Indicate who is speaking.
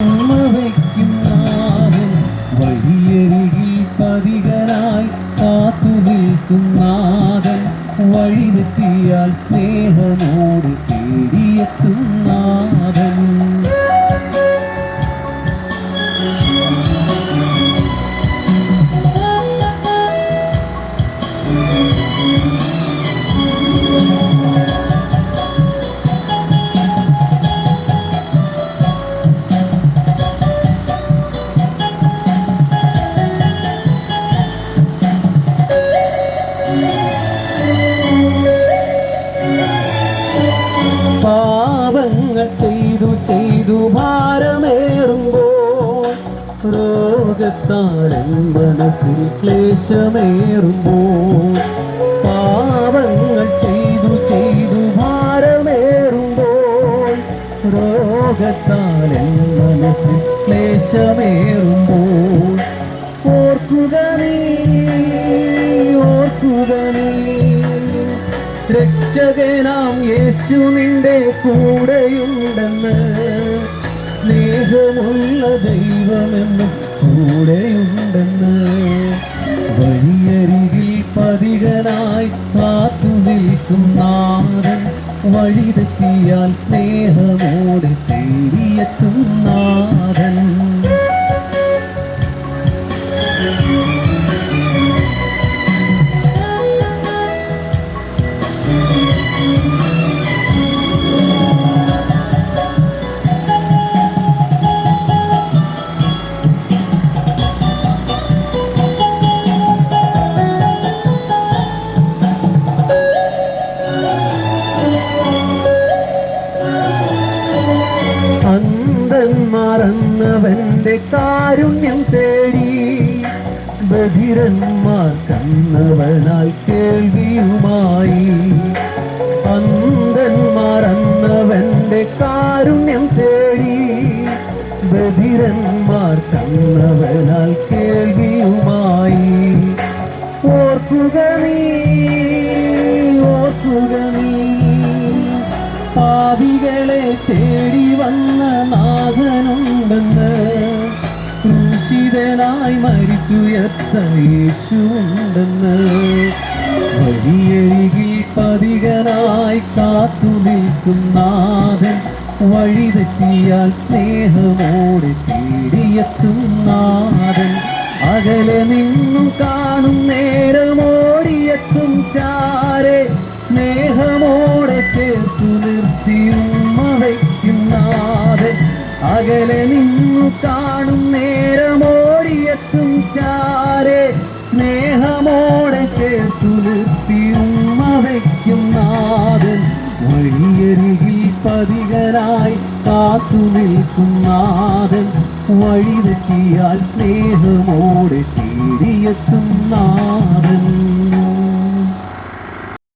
Speaker 1: ഉമ്മ വയ്ക്കും നാഥൻ വഴിയരികിൽ പതികനായി കാത്തു നിൽക്കും നാഥൻ വഴിതെറ്റിയാൽ സ്നേഹമോട് തേടിയെത്തും ഭാരമേറുമ്പോൾ രോഗത്താരൻ മനസ്സിൽ ക്ലേശമേറുമ്പോൾ പാവങ്ങൾ ചെയ്തു ചെയ്തു ഭാരമേറുമ്പോൾ രോഗത്താരൻ മനസ്സിൽ ക്ലേശമേറുമ്പോൾ ഓർക്കുക നീ ഓർക്കുക നീ. രക്ഷകനാം യേശു നിന്റെ കൂടെയുണ്ടെന്ന് സ്നേഹമുള്ള ദൈവമെന്നും കൂടെയുണ്ടെന്ന് വഴിയരികിൽ പതികനായി കാത്തു നിൽക്കുന്ന നാഥൻ. വഴിതെറ്റിയാൽ സ്നേഹമോടെ തേടിയെത്തും നാഥൻ മറന്നവന്റെ കാരുണ്യം തേടി ബധിരന്മാർ കന്നവനാൽ കേൾവിയുമായി. അന്തൻ മറന്നവന്റെ കാരുണ്യം തേടി ബധിരന്മാർ കന്നവനാൽ കേൾവിയുമായി. ഓർക്കുക നീ പാപികളെ തേടി വന്ന നാഥനുണ്ടെന്ന് ക്രൂശിതനായി മരിച്ചുയർത്ത യേശുണ്ടെന്ന് വഴിയരികിൽ പതികനായി കാത്തു നിൽക്കും നാഥൻ വഴിതെറ്റിയാൽ സ്നേഹമോടെ തേടിയെത്തും നാഥൻ. അകലെ നിന്നും കാണും നേരമോടിയെത്തും ചാരെ സ്നേഹമോടെ ചേർത്തു നിർത്തിയും വയ്ക്കും നാഥൻ. അകലെ നിന്നു കാണും നേരമോടിയെത്തും ചാരെ. സ്നേഹമോടെ ചേർത്തു നിർത്തിയും വയ്ക്കും നാഥൻ. വഴിയരികിൽ പതികരായി കാത്തു നിൽക്കും നാഥൻ. വഴിതെറ്റിയാൽ സ്നേഹമോടെ തേടിയെത്തും നാഥൻ.